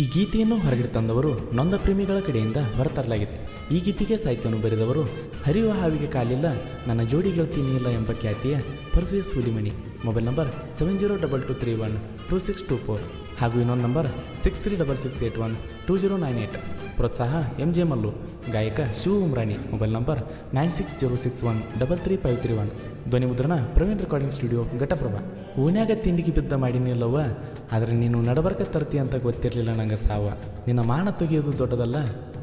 ಈ ಗೀತೆಯನ್ನು ಹೊರಗಿಡ ತಂದವರು ನೊಂದ ಪ್ರೇಮಿಗಳ ಕಡೆಯಿಂದ ಹೊರತರಲಾಗಿದೆ. ಈ ಗೀತೆಗೆ ಸಾಹಿತ್ಯವನ್ನು ಬರೆದವರು, ಹರಿಯುವ ಹಾವಿಗೆ ಕಾಲಿಲ್ಲ, ನನ್ನ ಜೋಡಿ ಗೆಳತಿ ಇಲ್ಲ ಎಂಬ ಖ್ಯಾತಿಯ ಪರಸುಯ ಸೂಲಿಮಣಿ. Mobile number seven zero double two three one two six two four ಹಾಗೂ ಇನ್ನೊಂದು number six three double six eight one two zero nine eight ಪ್ರೋತ್ಸಾಹ ಎಂ ಜೆ ಮಲ್ಲು. ಗಾಯಕ Shiva Umrani, mobile number nine six zero six one double three five three one. ಧ್ವನಿ Praveen recording studio Ghataprabha. ಓನ್ಯಾಗ ತಿಂಡಿಗೆ ಬಿದ್ದ ಮಾಡಿನಿಲ್ಲವ ಆದರೆ ನೀನು ನಡಬರ್ಕ ತರ್ತಿ ಅಂತ ಗೊತ್ತಿರಲಿಲ್ಲ ನಂಗೆ ಸಾವ. ನಿನ್ನ ಮಾನ ತೆಗೆಯೋದು ದೊಡ್ಡದಲ್ಲ,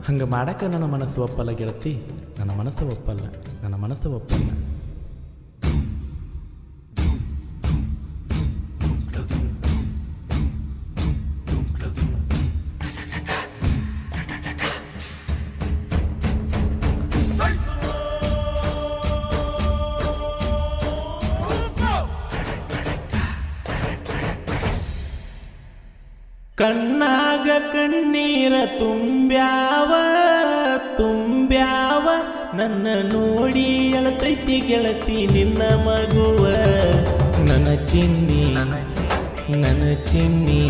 ಹಂಗೆ ಮಾಡಕ್ಕೆ ನನ್ನ ಮನಸ್ಸು ಒಪ್ಪಲ್ಲ ಗೆಳತಿ. ನನ್ನ ಮನಸ್ಸು ಒಪ್ಪಲ್ಲ, ನನ್ನ ಮನಸ್ಸು ಒಪ್ಪಲ್ಲ. ಕಣ್ಣಾಗ ಕಣ್ಣೀರ ತುಂಬ್ಯಾವ ತುಂಬ್ಯಾವ. ನನ್ನ ನೋಡಿ ಎಳತೈತಿ ಗೆಳತಿ ನಿನ್ನ ಮಗುವ. ನನ್ನ ಚಿನ್ನಿ ನನ್ನ ಚಿನ್ನಿ,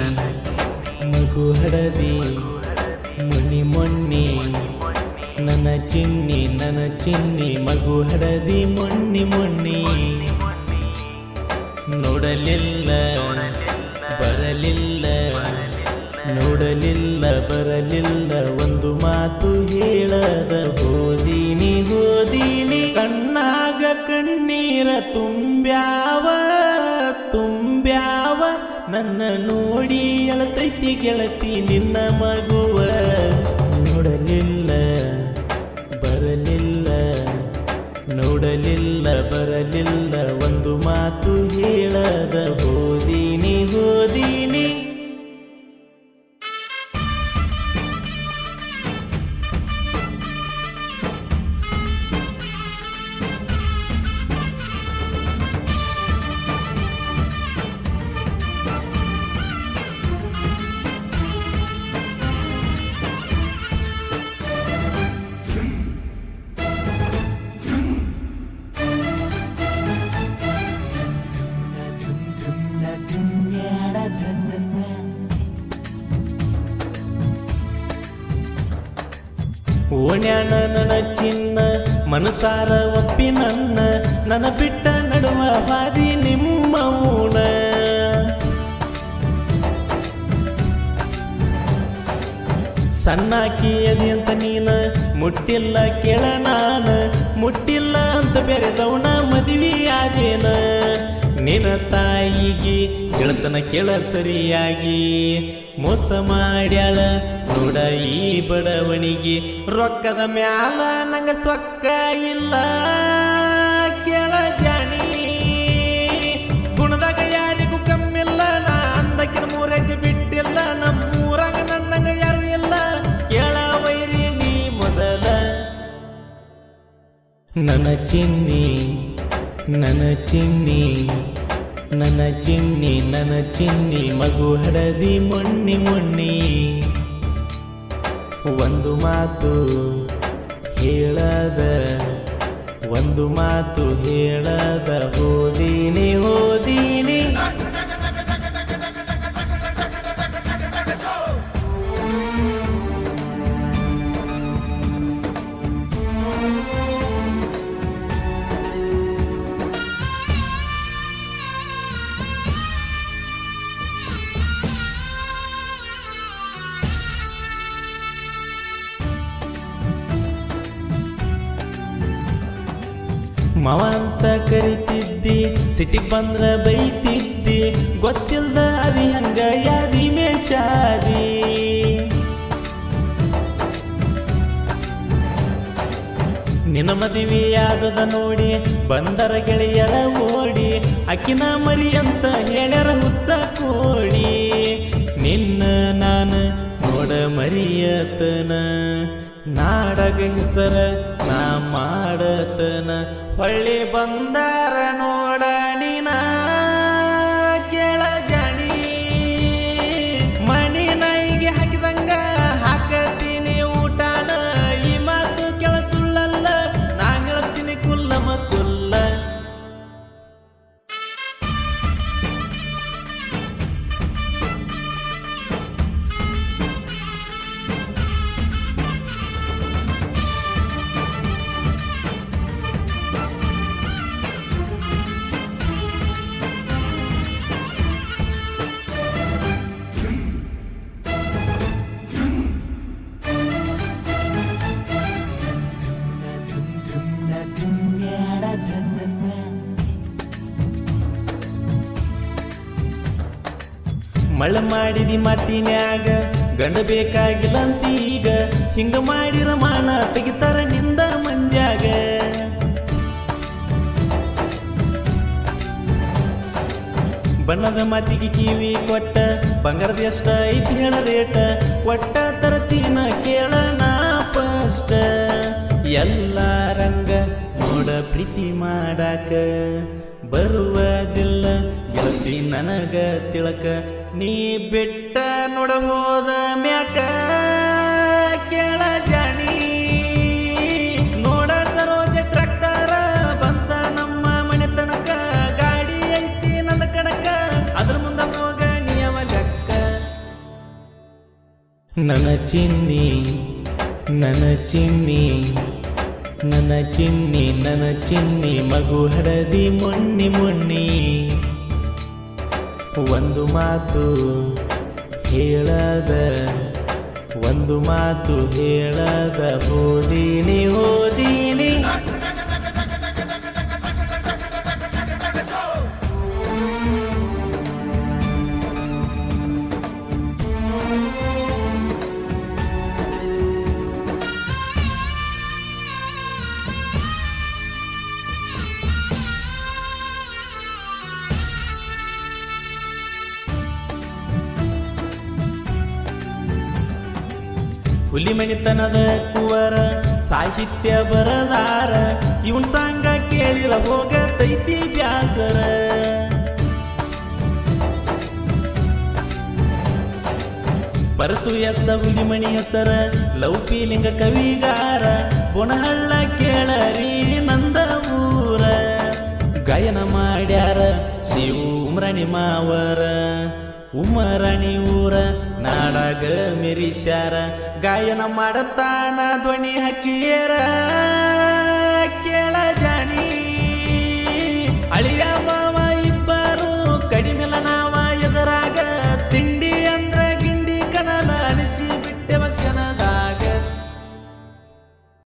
ಮಗು ಹಡದಿ, ಮುನಿ ಮೊನ್ನಿ. ನನ್ನ ಚಿನ್ನಿ ನನ್ನ ಚಿನ್ನಿ, ಮಗು ಹಡದಿ ಮೊನ್ನಿ ಮೊನ್ನಿ. ನೋಡಲಿಲ್ಲ ನೋಡಲಿಲ್ಲ, ಬರಲಿಲ್ಲ, ಒಂದು ಮಾತು ಹೇಳದ ಹೋದೀನಿ ಹೋದೀನಿ. ಕಣ್ಣಾಗ ಕಣ್ಣೀರ ತುಂಬ್ಯಾವ ತುಂಬ್ಯಾವ. ನನ್ನ ನೋಡಿ ಎಳತೈತಿ ಗೆಳತಿ ನಿನ್ನ ಮಗುವ. ನೋಡಲಿಲ್ಲ, ಬರಲಿಲ್ಲ ನೋಡಲಿಲ್ಲ, ಬರಲಿಲ್ಲ, ಒಂದು ಮಾತು ಹೇಳದ ಹೋದೀನಿ ಓಣ್ಯಾಣ ನನ್ನ ಚಿನ್ನ ಮನಸಾರ ಒಪ್ಪಿ ನನ್ನ ನನ್ನ ಬಿಟ್ಟ ನಡುವ ಬಾದಿ ನಿಮ್ಮ ಊಣ ಸಣ್ಣಾಕಿ ಅದಿ ಅಂತ ನೀನ, ಮುಟ್ಟಿಲ್ಲ ಕೇಳ ನಾನ, ಮುಟ್ಟಿಲ್ಲ ಅಂತ ಬೆರೆದವನ ಮದುವೆ ಆದೇನ ನಿನ್ನ ತಾಯಿಗೆ ಗೆಳತನ ಕೇಳ ಸರಿಯಾಗಿ. ಮೋಸ ಮಾಡ್ಯಾಳ, ನೋಡ ಈ ಬಡವಣಿಗೆ ರೊಕ್ಕದ ಮ್ಯಾಲ ನಂಗ ಸೊಕ್ಕ ಇಲ್ಲ. ಕೇಳ ಜಾಣಿ, ಗುಣದಾಗ ಯಾರಿಗೂ ಕಮ್ಮಿಲ್ಲ, ನಾ ಅಂದಕ್ಕಿನ ಮೂರಜ್ಜೆ ಬಿಟ್ಟಿಲ್ಲ, ನಮ್ಮೂರಾಗ ನನ್ನಂಗ ಯಾರು ಇಲ್ಲ. ಕೇಳ ವೈರಿ ನೀ ಮೊದಲ. ನನ್ನ ಚಿನ್ನಿ ನನ್ನ ಚಿನ್ನಿ ನನ್ನ ಚಿನ್ನಿ ನನ್ನ ಚಿನ್ನಿ, ಮಗು ಹಡದಿ ಮೊನ್ನಿ ಮೊನ್ನಿ. ಒಂದು ಮಾತು ಹೇಳದ, ಒಂದು ಮಾತು ಹೇಳದ ಹೋದೀನಿ ಅಂತ ಕರಿತಿದ್ದಿ, ಸಿಟಿ ಬಂದ್ರ ಬೈತಿದ್ದಿ, ಗೊತ್ತಿಲ್ದ ಅದಿ ಹಂಗ ಯಾದಿ ಮೇಷಾದಿ. ನಿನ್ನ ಮದುವೆಯಾದದ ನೋಡಿ, ಬಂದರ ಗೆಳೆಯರ ಓಡಿ, ಅಕ್ಕಿನ ಮರಿ ಅಂತ ಹೇಳ್ಯಾರ ಹುಚ್ಚ ಕೋಡಿ. ನಿನ್ನ ನಾನು ನೋಡ ಮರಿಯತನ. ನಾಡಗ ಹೆಸರ ನಾ ಮಾಡತನ. ಹೊಳ್ಳಿ ಬಂದಾರ ಮಳ್ಳ ಮಾಡಿದಿ ಮತ್ತಿನ್ಯಾಗ ಗಂಡ ಬೇಕಾಗಿಲ್ಲ ಅಂತ ಈಗ. ಹಿಂಗ ಮಾಡಿರ ಮಾನ ತೆಗಿತಾರ ನಿಂದ ಮಂದ್ಯಾಗ. ಬಣ್ಣದ ಮಾತಿಗೆ ಕಿವಿ ಕೊಟ್ಟ, ಬಂಗಾರದ ಎಷ್ಟ ಐತಿ ಹೇಳ ರೇಟ. ಒಟ್ಟ ತರತೀನ ಕೇಳನ ಫಸ್ಟ್. ಎಲ್ಲ ರಂಗ ನೋಡ ಪ್ರೀತಿ ಮಾಡಾಕ ಬರುವುದಿಲ್ಲ. ಗೆಳತಿ ನನಗ ತಿಳಕ ನೀ ಬಿಟ್ಟ ನೋಡಬಹುದ ಹೋದ ಮ್ಯಾಕ ಕೇಳ ಜಾಣಿ. ನೋಡ ಸರೋಜ ಟ್ರ್ಯಾಕ್ಟರ ಬಂತ ನಮ್ಮ ಮನೆ ತನಕ ಗಾಡಿ ಐತಿ ನನ್ನ ಕಡಕ. ಅದ್ರ ಮುಂದ ಹೋಗ ನಿಯಮ ಲೆಕ್ಕ. ನನ್ನ ಚಿನ್ನಿ ನನ್ನ ಚಿನ್ನಿ ನನ್ನ ಚಿನ್ನಿ ನನ್ನ ಚಿನ್ನಿ, ಮಗು ಹಡದಿ ಮೊನ್ನಿ ಮೊನ್ನಿ. ಒಂದು ಮಾತು ಹೇಳದ ಒಂದು ಮಾತು ಹೇಳದ ಹೋದೀನಿ ಹೋದೀನಿ ಹುಲಿ ಮಣಿತನದ ಕುವರ, ಸಾಹಿತ್ಯ ಬರದಾರ, ಇವನ್ ಸಾಂಗ ಕೇಳಿರ ಹೋಗ ತೈತಿ ಬ್ಯಾಸರ. ಪರಸು ಎಸ್ಸ ಹುಲಿಮಣಿ ಹೆಸರ, ಲೌಕಿಲಿಂಗ ಕವಿಗಾರ ಪುನಹಳ್ಳ ಕೇಳರಿ ನಂದ ಊರ. ಗಾಯನ ಮಾಡ್ಯಾರ ಶಿವಮ್ರಣಿ ಮಾವರ ಉಮರಣಿ ಊರ ನಾಡಾಗ ಮಿರಿಶಾರ ಗಾಯನ ಮಾಡತಾನ ಧ್ವನಿ ಹಚ್ಚಿಯರ.